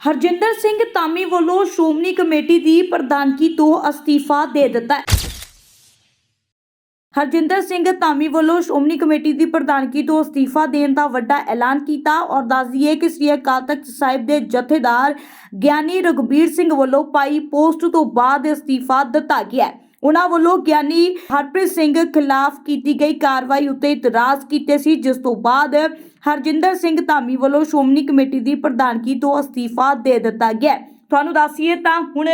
ਹਰਜਿੰਦਰ ਸਿੰਘ ਤਾਮੀ ਵੱਲੋਂ ਸ਼੍ਰੋਮਣੀ ਕਮੇਟੀ ਦੀ ਪ੍ਰਧਾਨਗੀ ਤੋਂ ਅਸਤੀਫਾ ਦੇ ਦਿੱਤਾ ਹੈ। ਹਰਜਿੰਦਰ ਸਿੰਘ ਧਾਮੀ ਵੱਲੋਂ ਸ਼੍ਰੋਮਣੀ ਕਮੇਟੀ ਦੀ ਪ੍ਰਧਾਨਗੀ ਤੋਂ ਅਸਤੀਫਾ ਦੇਣ ਦਾ ਵੱਡਾ ਐਲਾਨ ਕੀਤਾ ਔਰ ਦੱਸ ਦਈਏ ਕਿ ਸ੍ਰੀ ਅਕਾਲ ਤਖਤ ਸਾਹਿਬ ਦੇ ਜਥੇਦਾਰ ਗਿਆਨੀ ਰਘਬੀਰ ਸਿੰਘ ਵੱਲੋਂ ਪਾਈ ਪੋਸਟ ਤੋਂ ਬਾਅਦ ਅਸਤੀਫਾ ਦਿੱਤਾ ਗਿਆ ਹੈ। ਉਹਨਾਂ ਵੱਲੋਂ ਗਿਆਨੀ ਹਰਪ੍ਰੀਤ ਸਿੰਘ ਖਿਲਾਫ ਕੀਤੀ ਗਈ ਕਾਰਵਾਈ ਉੱਤੇ ਇਤਰਾਜ਼ ਕੀਤੇ ਸੀ, ਜਿਸ ਤੋਂ ਬਾਅਦ ਹਰਜਿੰਦਰ ਸਿੰਘ ਧਾਮੀ ਵੱਲੋਂ ਸ਼੍ਰੋਮਣੀ ਕਮੇਟੀ ਦੀ ਪ੍ਰਧਾਨਗੀ ਤੋਂ ਅਸਤੀਫਾ ਦੇ ਦਿੱਤਾ ਗਿਆ। ਤੁਹਾਨੂੰ ਦੱਸੀਏ ਤਾਂ ਹੁਣ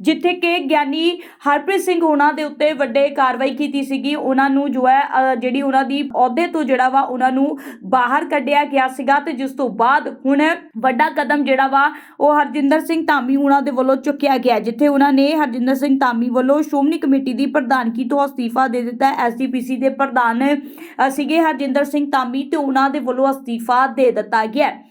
ਜਿੱਥੇ ਕਿ ਗਿਆਨੀ ਹਰਪ੍ਰੀਤ ਸਿੰਘ ਉਹਨਾਂ ਦੇ ਉੱਤੇ ਵੱਡੇ ਕਾਰਵਾਈ ਕੀਤੀ ਸੀਗੀ, ਉਹਨਾਂ ਨੂੰ ਜੋ ਹੈ ਜਿਹੜੀ ਉਹਨਾਂ ਦੀ ਅਹੁਦੇ ਤੋਂ ਜਿਹੜਾ ਵਾ ਉਹਨਾਂ ਨੂੰ ਬਾਹਰ ਕੱਢਿਆ ਗਿਆ ਸੀਗਾ ਤੇ ਜਿਸ ਤੋਂ ਬਾਅਦ ਹੁਣ ਵੱਡਾ ਕਦਮ ਜਿਹੜਾ ਵਾ ਉਹ ਹਰਜਿੰਦਰ ਸਿੰਘ ਧਾਮੀ ਉਹਨਾਂ ਦੇ ਵੱਲੋਂ ਚੁੱਕਿਆ ਗਿਆ, ਜਿੱਥੇ ਉਹਨਾਂ ਨੇ ਹਰਜਿੰਦਰ ਸਿੰਘ ਧਾਮੀ ਵੱਲੋਂ ਸ਼੍ਰੋਮਣੀ ਕਮੇਟੀ ਦੀ ਪ੍ਰਧਾਨਗੀ ਤੋਂ ਅਸਤੀਫਾ ਦੇ ਦਿੱਤਾ ਐਸਜੀਪੀਸੀ ਦੇ ਪ੍ਰਧਾਨ ਸੀਗੇ ਹਰਜਿੰਦਰ ਸਿੰਘ ਧਾਮੀ ਤੇ ਉਹਨਾਂ ਦੇ ਵੱਲੋਂ ਅਸਤੀਫਾ ਦੇ ਦਿੱਤਾ ਗਿਆ ਹੈ।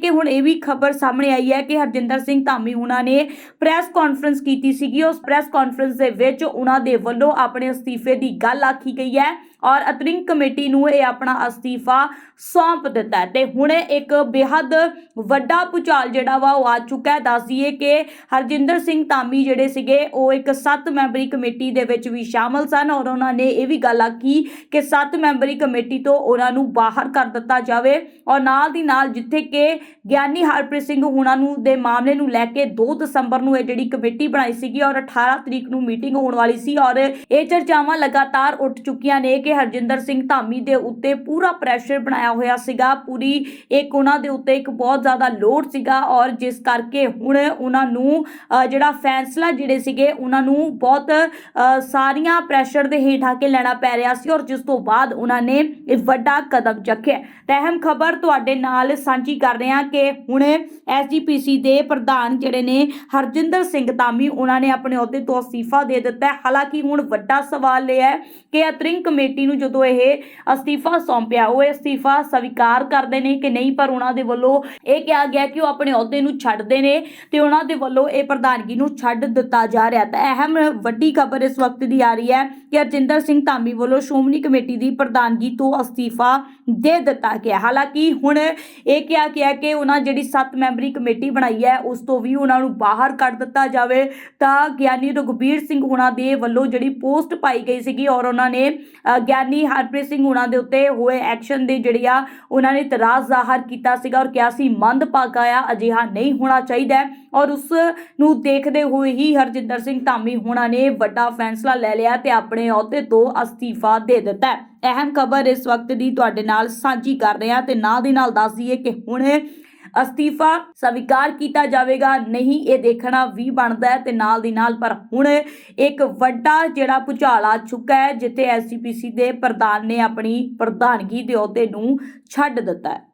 ਕਿ ਹੁਣ ਇਹ ਵੀ ਖਬਰ ਸਾਹਮਣੇ ਆਈ ਹੈ ਕਿ ਹਰਜਿੰਦਰ ਸਿੰਘ ਧਾਮੀ ਉਹਨਾਂ ਨੇ ਪ੍ਰੈਸ ਕਾਨਫਰੰਸ ਕੀਤੀ ਸੀਗੀ। ਉਸ ਪ੍ਰੈਸ ਕਾਨਫਰੰਸ ਦੇ ਵਿੱਚ ਉਹਨਾਂ ਦੇ ਵੱਲੋਂ ਆਪਣੇ ਅਸਤੀਫੇ ਦੀ ਗੱਲ ਆਖੀ ਗਈ ਹੈ। ਔਰ ਅਤਰਿੰਗ ਕਮੇਟੀ ਨੂੰ ਇਹ ਆਪਣਾ ਅਸਤੀਫਾ ਸੌਂਪ ਦਿੱਤਾ ਤੇ ਹੁਣ ਇੱਕ ਬੇहद ਵੱਡਾ ਭੁਚਾਲ ਜਿਹੜਾ ਵਾ ਉਹ ਆ ਚੁੱਕਾ ਹੈ। ਦੱਸ ਦਈਏ ਕਿ ਹਰਜਿੰਦਰ ਸਿੰਘ ਧਾਮੀ ਜਿਹੜੇ ਸੀਗੇ, ਉਹ ਇੱਕ 7 ਮੈਂਬਰੀ ਕਮੇਟੀ ਦੇ ਵਿੱਚ ਵੀ ਸ਼ਾਮਲ ਸਨ ਔਰ ਉਹਨਾਂ ਨੇ ਇਹ ਵੀ ਗੱਲ ਆਖੀ ਕਿ 7 ਮੈਂਬਰੀ ਕਮੇਟੀ ਤੋਂ ਉਹਨਾਂ ਨੂੰ ਬਾਹਰ ਕਰ ਦਿੱਤਾ ਜਾਵੇ ਔਰ ਨਾਲ ਦੀ ਨਾਲ ਜਿੱਥੇ ਕਿ ਗਿਆਨੀ ਹਰਪ੍ਰੀਤ ਸਿੰਘ ਹੁਣਾਂ ਨੂੰ ਦੇ ਮਾਮਲੇ ਨੂੰ ਲੈ ਕੇ 2 ਦਸੰਬਰ ਨੂੰ ਇਹ ਜਿਹੜੀ ਕਮੇਟੀ ਬਣਾਈ ਸੀਗੀ ਔਰ 18 ਤਰੀਕ ਨੂੰ ਮੀਟਿੰਗ ਹੋਣ ਵਾਲੀ ਸੀ ਔਰ ਇਹ ਚਰਚਾਵਾਂ ਲਗਾਤਾਰ ਉੱਠ ਚੁੱਕੀਆਂ ਨੇ ਕਿ ਹਰਜਿੰਦਰ ਸਿੰਘ ਧਾਮੀ ਦੇ ਉੱਤੇ ਪੂਰਾ ਪ੍ਰੈਸ਼ਰ ਬਣਾਇਆ ਹੋਇਆ ਸੀਗਾ। ਪੂਰੀ ਇੱਕ ਉਹਨਾਂ ਦੇ ਉੱਤੇ ਇੱਕ ਬਹੁਤ ਜ਼ਿਆਦਾ ਲੋਡ ਸੀਗਾ ਔਰ ਜਿਸ ਕਰਕੇ ਹੁਣ ਉਹਨਾਂ ਨੂੰ ਜਿਹੜਾ ਫੈਸਲਾ ਜਿਹੜੇ ਸੀਗੇ, ਉਹਨਾਂ ਨੂੰ ਬਹੁਤ ਸਾਰੀਆਂ ਪ੍ਰੈਸ਼ਰ ਦੇ ਹੇਠ ਆ ਕੇ ਲੈਣਾ ਪੈ ਰਿਹਾ ਸੀ ਔਰ ਜਿਸ ਤੋਂ ਬਾਅਦ ਉਹਨਾਂ ਨੇ ਇਹ ਵੱਡਾ ਕਦਮ ਚੱਕਿਆ। ਤਾਂ ਅਹਿਮ ਖਬਰ ਤੁਹਾਡੇ ਨਾਲ ਸਾਂਝੀ ਕਰ ਰਹੇ ਹਾਂ ਕਿ ਹੁਣ ਐਸਜੀਪੀਸੀ ਦੇ ਪ੍ਰਧਾਨ ਜਿਹੜੇ ਨੇ, ਹਰਜਿੰਦਰ ਸਿੰਘ ਧਾਮੀ, ਉਹਨਾਂ ਨੇ ਆਪਣੇ ਅਹੁਦੇ ਤੋਂ ਅਸਤੀਫਾ ਦੇ ਦਿੱਤਾ ਹਾਲਾਂਕਿ ਹੁਣ ਵੱਡਾ ਸਵਾਲ ਇਹ ਹੈ ਕਿ ਅਤਰਿੰਗ ਕਮੇਟੀ ਨੂੰ ਜਦੋਂ ਇਹ ਅਸਤੀਫਾ ਸੌਂਪਿਆ, ਉਹ ਇਹ ਅਸਤੀਫਾ ਸਵੀਕਾਰ ਕਰਦੇ ਨੇ ਕਿ ਨਹੀਂ? ਪਰ ਉਹਨਾਂ ਦੇ ਵੱਲੋਂ ਇਹ ਕਿਹਾ ਗਿਆ ਕਿ ਉਹ ਆਪਣੇ ਅਹੁਦੇ ਨੂੰ ਛੱਡਦੇ ਨੇ ਤੇ ਉਹਨਾਂ ਦੇ ਵੱਲੋਂ ਇਹ ਪ੍ਰਧਾਨਗੀ ਨੂੰ ਛੱਡ ਦਿੱਤਾ ਜਾ ਰਿਹਾ ਤਾਂ ਅਹਿਮ ਵੱਡੀ ਖਬਰ ਇਸ ਵਕਤ ਦੀ ਆ ਰਹੀ ਹੈ ਕਿ ਹਰਜਿੰਦਰ ਸਿੰਘ ਧਾਮੀ ਵੱਲੋਂ ਸ਼੍ਰੋਮਣੀ ਕਮੇਟੀ ਦੀ ਪ੍ਰਧਾਨਗੀ ਤੋਂ ਅਸਤੀਫਾ ਦੇ ਦਿੱਤਾ ਗਿਆ ਹਾਲਾਂਕਿ ਹੁਣ ਇਹ ਕਿਹਾ ਗਿਆ ਕਿ ਉਹਨਾਂ ਜਿਹੜੀ 7 ਮੈਂਬਰੀ ਕਮੇਟੀ ਬਣਾਈ ਹੈ, ਉਸ ਤੋਂ ਵੀ ਉਹਨਾਂ ਨੂੰ ਬਾਹਰ ਕੱਢ ਦਿੱਤਾ ਜਾਵੇ। ਤਾਂ ਗਿਆਨੀ ਰਘਬੀਰ ਸਿੰਘ ਉਹਨਾਂ ਦੇ ਵੱਲੋਂ ਜਿਹੜੀ ਪੋਸਟ ਪਾਈ ਗਈ ਸੀਗੀ ਔਰ ਉਹਨਾਂ ਨੇ ਗਿਆਨੀ ਹਰਪ੍ਰੀਤ ਸਿੰਘ ਹੁਣਾਂ ਦੇ ਉੱਤੇ ਹੋਏ ਐਕਸ਼ਨ ਦੇ ਜਿਹੜੀ ਆ, ਉਹਨਾਂ ਨੇ ਇਤਰਾਜ਼ ਜ਼ਾਹਰ ਕੀਤਾ ਸੀਗਾ ਔਰ ਕਿਹਾ ਸੀ, ਮੰਦਭਾਗਾ ਆ, ਅਜਿਹਾ ਨਹੀਂ ਹੋਣਾ ਚਾਹੀਦਾ ਔਰ ਉਸ ਨੂੰ ਦੇਖਦੇ ਹੋਏ ਹੀ ਹਰਜਿੰਦਰ ਸਿੰਘ ਧਾਮੀ ਹੁਣਾਂ ਨੇ ਵੱਡਾ ਫੈਸਲਾ ਲੈ ਲਿਆ ਤੇ ਆਪਣੇ ਅਹੁਦੇ ਤੋਂ ਅਸਤੀਫਾ ਦੇ ਦਿੱਤਾ ਅਹਿਮ ਖਬਰ ਇਸ ਵਕਤ ਦੀ ਤੁਹਾਡੇ ਨਾਲ ਸਾਂਝੀ ਕਰ ਰਹੇ ਹਾਂ ਤੇ ਨਾਲ ਦੀ ਨਾਲ ਦੱਸ ਦਈਏ ਕਿ ਹੁਣ ਅਸਤੀਫਾ ਸਵੀਕਾਰ ਕੀਤਾ ਜਾਵੇਗਾ। ਨਹੀਂ, ਇਹ ਦੇਖਣਾ ਵੀ ਬਣਦਾ ਹੈ ਤੇ ਨਾਲ ਦੀ ਨਾਲ, ਪਰ ਹੁਣ ਇੱਕ ਵੱਡਾ ਜਿਹੜਾ ਭੁਚਾਲ ਆ ਚੁੱਕਾ ਹੈ, ਜਿੱਥੇ ਐਸਜੀਪੀਸੀ ਦੇ ਪ੍ਰਧਾਨ ਨੇ ਆਪਣੀ ਪ੍ਰਧਾਨਗੀ ਦੇ ਅਹੁਦੇ ਨੂੰ ਛੱਡ ਦਿੱਤਾ ਹੈ।